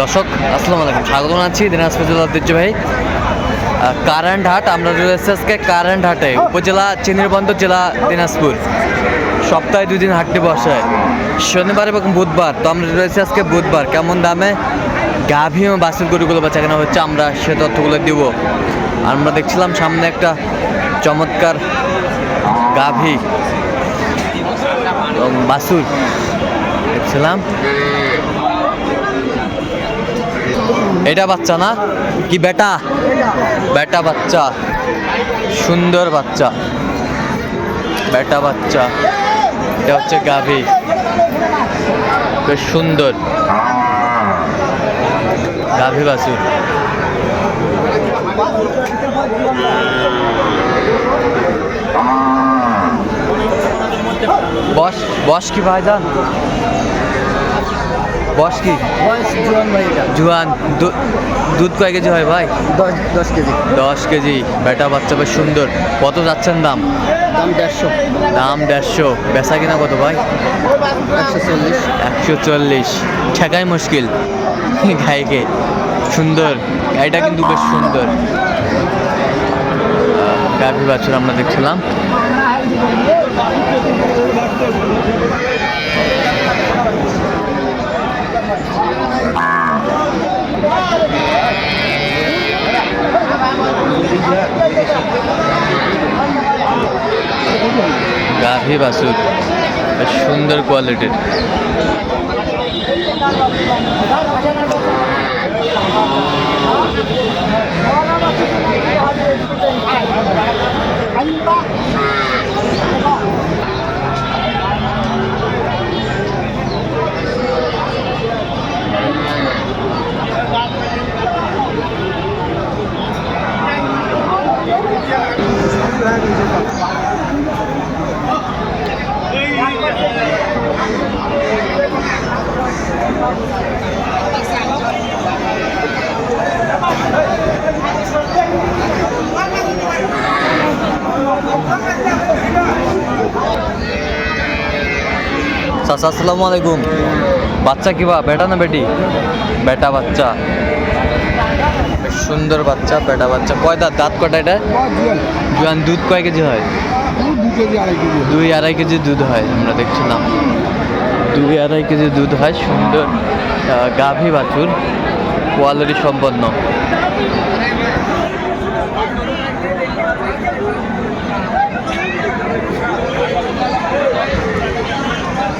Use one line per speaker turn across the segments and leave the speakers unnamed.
দর্শক, আসসালামু আলাইকুম। স্বাগত জানাচ্ছি দিনাজপুর জেলা ঐতিহ্যবাহী কারেন্ট হাট আমরা রয়েছে আজকে কারেন্ট হাটে উপজেলা চিনিরবন্দর জেলা দিনাজপুর। সপ্তাহে দুই দিন হাটটি বসে। শনিবার এবং বুধবার, তো আমরা রয়েছে আজকে বুধবার। কেমন দামে গাভী এবং বাসুর গরুগুলো বেচা কেনা হচ্ছে, আমরা সে তথ্যগুলো দিব। আমরা দেখছিলাম সামনে একটা চমৎকার গাভী এবং বাসুর দেখছিলাম। এটা বাচ্চা না? কি বেটা? বেটা বাচ্চা। সুন্দর বাচ্চা। বেটা বাচ্চা। এটা হচ্ছে গাভী। বেশ সুন্দর। গাভী বাছুর। বস বস কি ভাইজান? বস কি?
বয়স জোয়ান ভাই
জুয়ান দুধ কয় কেজি হয় ভাই?
দশ দশ কেজি।
দশ কেজি। বেটা বাচ্চা বেশ সুন্দর। কত যাচ্ছেন দাম?
দাম দেড়শো।
দাম দেড়শো। বেচা কিনা কত ভাই?
একশো চল্লিশ।
একশো চল্লিশ। ঠেকাই মুশকিল। গাইকে সুন্দর। গাইটা কিন্তু বেশ সুন্দর। গাভী বাছুর আমরা দেখছিলাম গাভী বাছুর সুন্দর কোয়ালিটির। চাচা আসসালামু আলাইকুম। বাচ্চা কি বা বেটা না বেটি? বেটা বাচ্চা। সুন্দর বাচ্চা, বেটা বাচ্চা। কয় দাঁত? দাঁত কটা এটা? জোয়ান, দুধ কয় কেজি হয়? দুই আড়াই কেজি দুধ হয়, আমরা দেখছিলাম। দুই আড়াই কেজি দুধ হয়, সুন্দর গাভী বাছুর, কোয়ালিটি সম্পন্ন।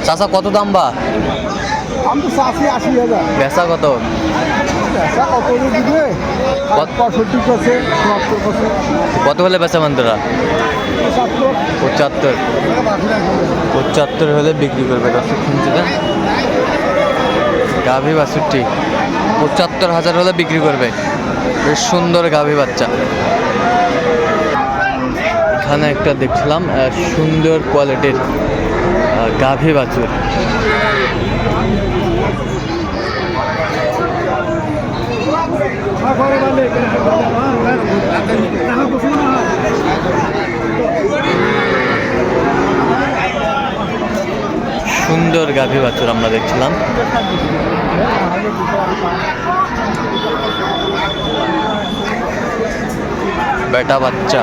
চাচা কত দাম বা?
আমি চাষি আশি হাজার।
বেচা কত?
কত দিবে? পঁয়ষট্টি করছে চুয়াত্তর করছে
কত হলে বেচা তোরা
পঁচাত্তর।
পঁচাত্তর হলে বিক্রি করবে দর্শক শুনছিলেন গাভী বাছুরটি পঁচাত্তর হাজার হলে বিক্রি করবে। বেশ সুন্দর গাভী বাচ্চা। এখানে একটা দেখছিলাম সুন্দর কোয়ালিটির গাভী বাছুর। সুন্দর গাভী বাছুর আমরা দেখছিলাম। বেটা বাচ্চা।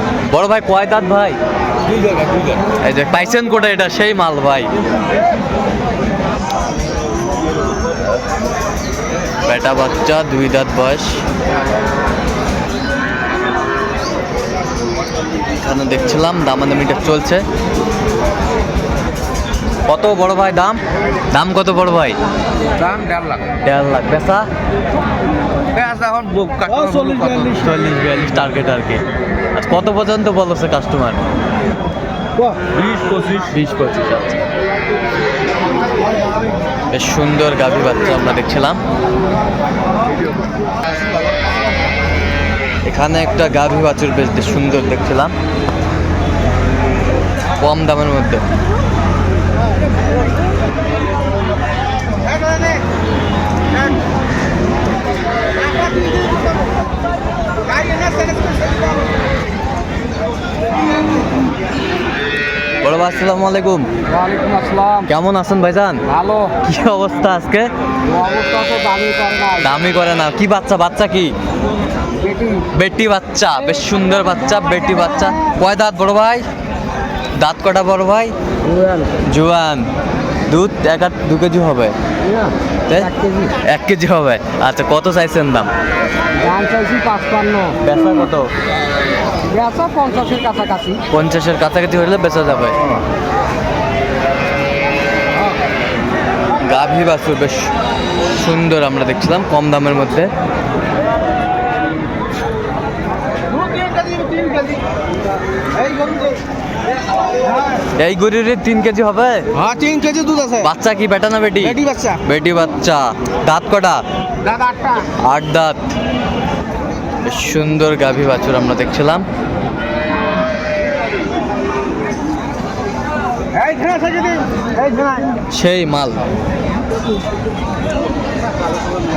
বড় ভাই কয় দাঁত ভাই? এই যে পাইছেন কোটা এটা সেই মাল ভাই। বেটা বাচ্চা দুই দাঁত বয়স। এখানে দেখছিলাম দামাদামিটা চলছে। কত বড় ভাই দাম? দাম কত বড় ভাই?
দাম দেড় লাখ।
দেড় লাখ বেচা?
এখন
চল্লিশ বিয়াল্লিশ
টার্গেট আর কি। কত পর্যন্ত বলছে কাস্টমার
বিশ পঁচিশ।
বিশ পঁচিশ আচ্ছা। বেশ সুন্দর গাভী বাচ্চা আমরা দেখছিলাম। এখানে একটা গাভী বাছুর বেশ সুন্দর দেখছিলাম। কম দামের মধ্যে বড় ভাই আসসালামু আলাইকুম।
ওয়ালাইকুম আসসালাম।
কেমন আছেন ভাইজান?
ভালো।
কি অবস্থা আজকে?
অবস্থা তো দামি করে না
দামি করে না। কি বাচ্চা? বাচ্চা কি?
বেটি।
বাচ্চা। বেশ সুন্দর বাচ্চা বেটি বাচ্চা। কয় দাঁত বড় ভাই? দাঁত কটা বড় ভাই? জুয়ান। দুধ এক দু কেজি হবে?
এক কেজি।
এক কেজি হবে। আচ্ছা কত চাইছেন দাম?
দাম চাইছি পাঁচপান্ন।
বেচা কত?
বেচা পঞ্চাশের কাছাকাছি।
পঞ্চাশের কাছাকাছি হলে বেচা যাবে। গাভী বাছুর বেশ সুন্দর আমরা দেখছিলাম কম দামের মধ্যে। এই গরুর তিন কেজি হবে?
হ্যাঁ তিন কেজি দুধ আছে।
বাচ্চা কি বেটা না বেটি?
বেটি বাচ্চা।
বেটি বাচ্চা। দাঁত কটা?
দাদা আটটা।
আট দাঁত। সুন্দর গাভী বাছুর আমরা দেখছিলাম। সেই মাল।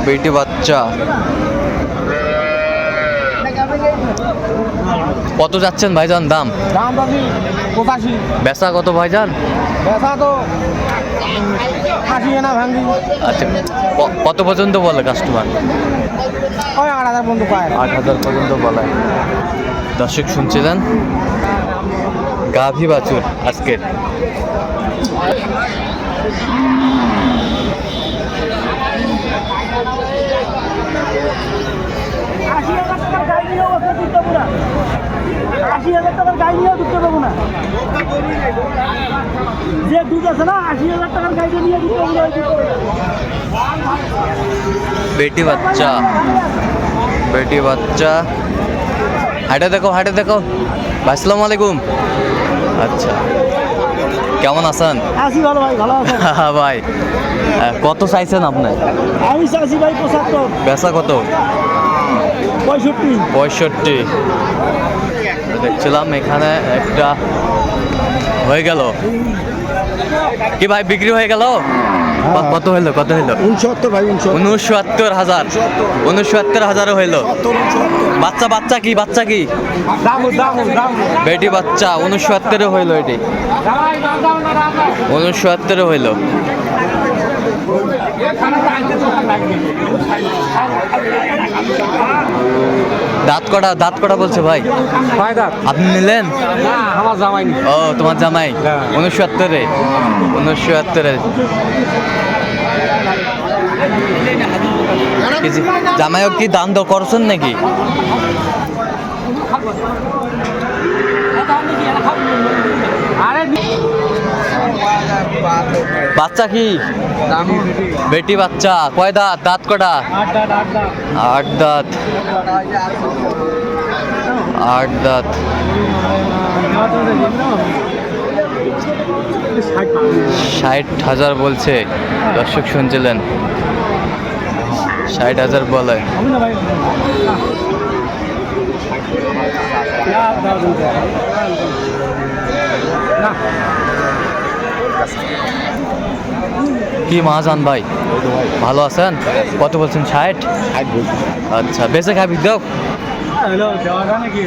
বেটি বাচ্চা। কত যাচ্ছেন ভাইজান দাম?
দাম পঁচাশি।
বেচা কত ভাইজান?
বেচা তো
আচ্ছা কত পর্যন্ত বলে কাস্টমার
আট হাজার পর্যন্ত পায়।
আট হাজার পর্যন্ত বলে। দর্শক শুনছিলেন? গাভী বাছুর আজকের।
আশি হাজার টাকার গাড়ি নিয়েও ওকে পারব না যে দুধ আছে না আশি হাজার টাকার গাড়ি নিয়ে দিতে পারব।
বেটি বাচ্চা। বেটি বাচ্চা। হাটে দেখো হাটে দেখো। আসসালামু আলাইকুম। আচ্ছা। কেমন আছেন?
আছি ভালো ভাই ভালো আছেন?
ভাই কত চাইছেন আপনি?
আমি চাইছি ভাই পঁচাত্তর।
বেচা কত?
পঁয়ষট্টি।
পঁয়ষট্টি। দেখছিলাম এখানে একটা হয়ে গেল। কি ভাই বিক্রি হয়ে গেল? কত হইল কত হইল?
উনসত্তর ভাই উনসত্তর।
হাজার। উনসত্তর। হাজারও হইল। বাচ্চা বাচ্চা কি বাচ্চা কি? বেটি বাচ্চা উনসত্তরে হইল এটি। উনসত্তরে হইল। দাঁত কটা দাঁত কটা বলছে ভাই? আপনি নিলেন?
আমার জামাই
ও তোমার জামাই?
হ্যাঁ।
উনসত্তরে উনসত্তরে জামাইও কি দাম দর করছেন নাকি?
আরে
বাচ্চা কি? বেটি বাচ্চা। কয় দাঁত? দাঁত কটা? আট দাঁত আট দাঁত। ষাট হাজার বলছে। দর্শক শুনছিলেন। ষাট হাজার বলে। কি মহাজান ভাই? ভালো আছেন? কত বলছেন ষাট? আচ্ছা বেঁচে খাবি দাও
হ্যালো যায় নাকি